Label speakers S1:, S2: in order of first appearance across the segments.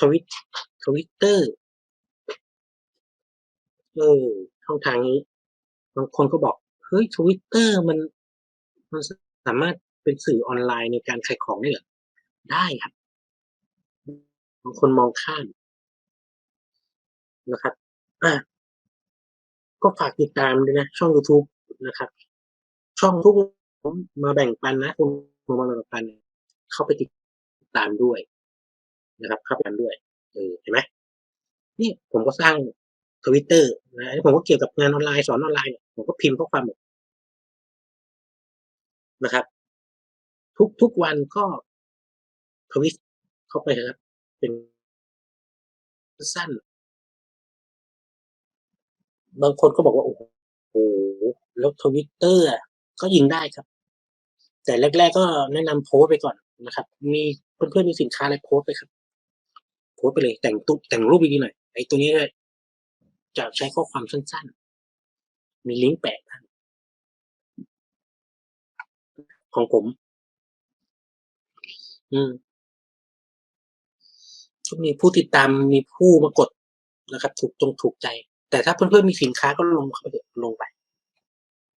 S1: ทวิตทวิตเตอร์เออช่องทางนี้บางคนก็บอกเฮ้ยทวิตเตอร์มันมันสามารถเป็นสื่อออนไลน์ในการขายของได้เหรอได้ครับบางคนมองข้ามนะครับอะก็ฝากติดตามด้วยนะ ช่อง YouTube นะครับ ช่องทุกผมมาแบ่งปันนะคุณมาแบ่งปัน เข้าไปติดตามด้วย นะครับเข้าไปกันด้วยเออเห็นไหมนี่ผมก็สร้างทวิตเตอร์นะผมก็เกี่ยวกับงานออนไลน์สอนออนไลน์ผมก็พิมพ์ข้อความหมดนะครับ ทุกทุกวันก็ทวิตเข้าไปครับ เป็นสั้น บางคนก็บอกว่า โอ้โหแล้วทวิตเตอร์ก็ยิงได้ครับ แต่แรก ๆ ก็แนะนำโพสไปก่อนนะครับ มีเพื่อนๆมีสินค้าอะไรโพสไปครับ โพสไปเลยแต่งตุ๊แต่งรูปดีๆหน่อยไอ้ตัวนี้จะใช้ข้อความสั้นๆ มีลิงก์แปะครับของผม อืมก็มีผู้ติดตามมีผู้มากดนะครับ ถูกตรงถูกใจ แต่ถ้าเพื่อนๆมีสินค้าก็ลงเข้าไปเลงไป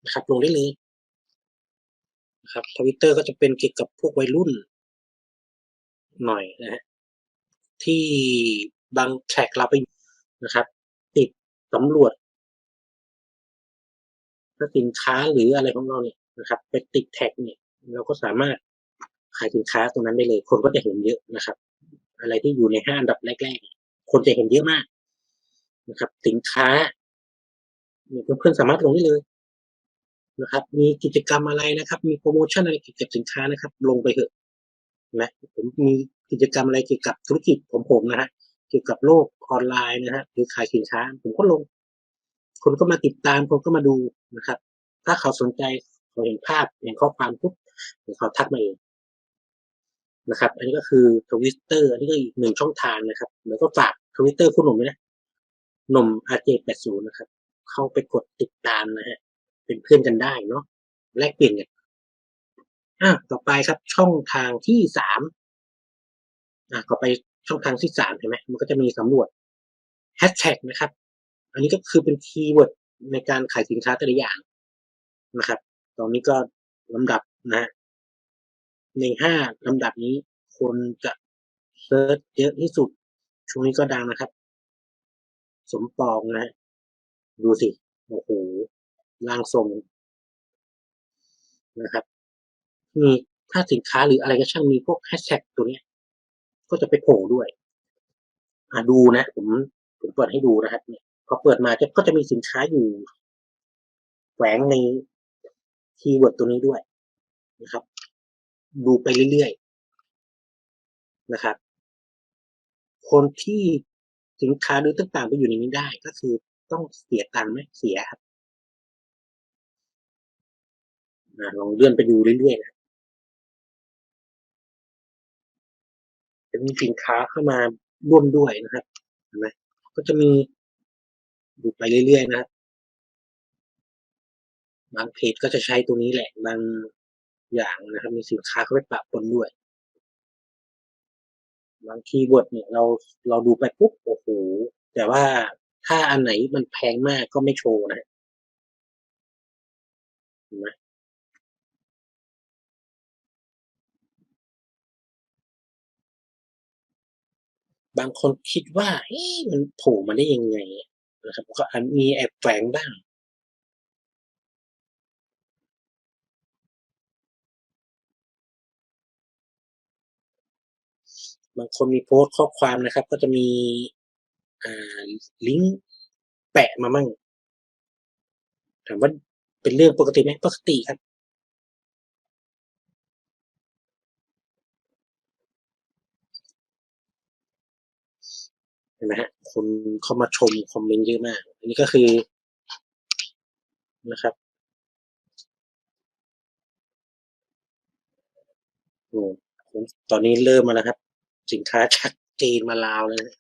S1: นะครับ ลงได้เลยนะครับทวิตเตอร์ก็จะเป็นเกี่ยวกับพวกวัยรุ่น หน่อยนะฮะ ที่บางแท็กเราไปนะครับ ติดสำรวจถ้าสินค้าหรืออะไรของเราเนี่ยนะครับไปติดแท็กเนี่ย เราก็สามารถขายสินค้าตรงนั้นได้เลย คนก็จะเห็นเยอะนะครับ อะไรที่อยู่ในห้าอันดับแรกๆคนจะเห็นเยอะมากนะครับ สินค้าเนี่ยเพื่อนๆสามารถลงได้เลยนะครับ มีกิจกรรมอะไรนะครับ มีโปรโมชั่นอะไรเกี่ยวกับสินค้านะครับ ลงไปเถอะ นะผมมีกิจกรรมอะไรเกี่ยวกับธุรกิจผมผมนะฮะเกี่ยวกับโลกออนไลน์นะฮะหรือขายสินค้า ผมก็ลง คนก็มาติดตามคนก็มาดูนะครับ ถ้าเขาสนใจเขาเห็นภาพเห็นข้อความปุ๊บเดี๋ยวเขาทักมาเองนะครับ อันนี้ก็คือทวิตเตอร์อันนี้ก็อีกหนึ่งช่องทางนะครับแล้วก็ฝากทวิตเตอร์คุณหนุ่มด้วยนะหนุ่ม RJ80 นะครับ เข้าไปกดติดตามนะฮะเป็นเพื่อนกันได้เนาะแลกเปลี่ยนกัน อะต่อไปครับช่องทางที่สามอะต่อไปช่องทางที่สามเห็นไหมมันก็จะมีสำรวจแฮชแท็กนะครับ อันนี้ก็คือเป็นคีย์เวิร์ดในการขายสินค้าแต่ละอย่างนะครับ ตอนนี้ก็ลำดับนะฮะในห้าลำดับนี้คนจะเซิร์ชเยอะที่สุด ช่วงนี้ก็ดังนะครับ สมปองนะ ดูสิ โอ้โหร่างทรงนะครับ มีถ้าสินค้าหรืออะไรก็ช่างมีพวกแฮชแท็กตัวเนี้ย ก็จะไปโผล่ด้วย อ่าดูนะ ผมผมเปิดให้ดูนะครับเนี่ยพอเปิดมาจะก็จะมีสินค้าอยู่แฝงในคีย์เวิร์ดตัวนี้ด้วยนะครับ ดูไปเรื่อยๆนะครับ คนที่สินค้าหรือต่างๆไปอยู่ในนี้ได้ ก็คือต้องเสียตังค์ไหมเสียครับลองเลื่อนไปดูเรื่อยๆนะ มีสินค้าเข้ามาร่วมด้วยนะครับเห็นไหมก็จะมีดูไปเรื่อยๆนะครับบางเพจก็จะใช้ตัวนี้แหละบางอย่างนะครับ มีสินค้าเข้าไปปะปนด้วย บางคีย์เวิร์ดเนี่ยเราเราดูไปปุ๊บโอ้โหแต่ว่าถ้าอันไหนมันแพงมากก็ไม่โชว์นะเห็นไหม บางคนคิดว่าเฮ้มันโผล่มาได้ยังไงนะครับ ก็มีแอบแฝงบ้างบางคนมีโพสต์ข้อความนะครับ ก็จะมีอ่าลิงก์แปะมามั่งถามว่าเป็นเรื่องปกติไหมปกติครับ ห็นไหมฮะคนเข้ามาชมคอมเมนต์เยอะมาก อันนี้ก็คือนะครับโอ้ตอนนี้เริ่มมาแล้วครับ สินค้าจากจีนมาลาวเลยนะ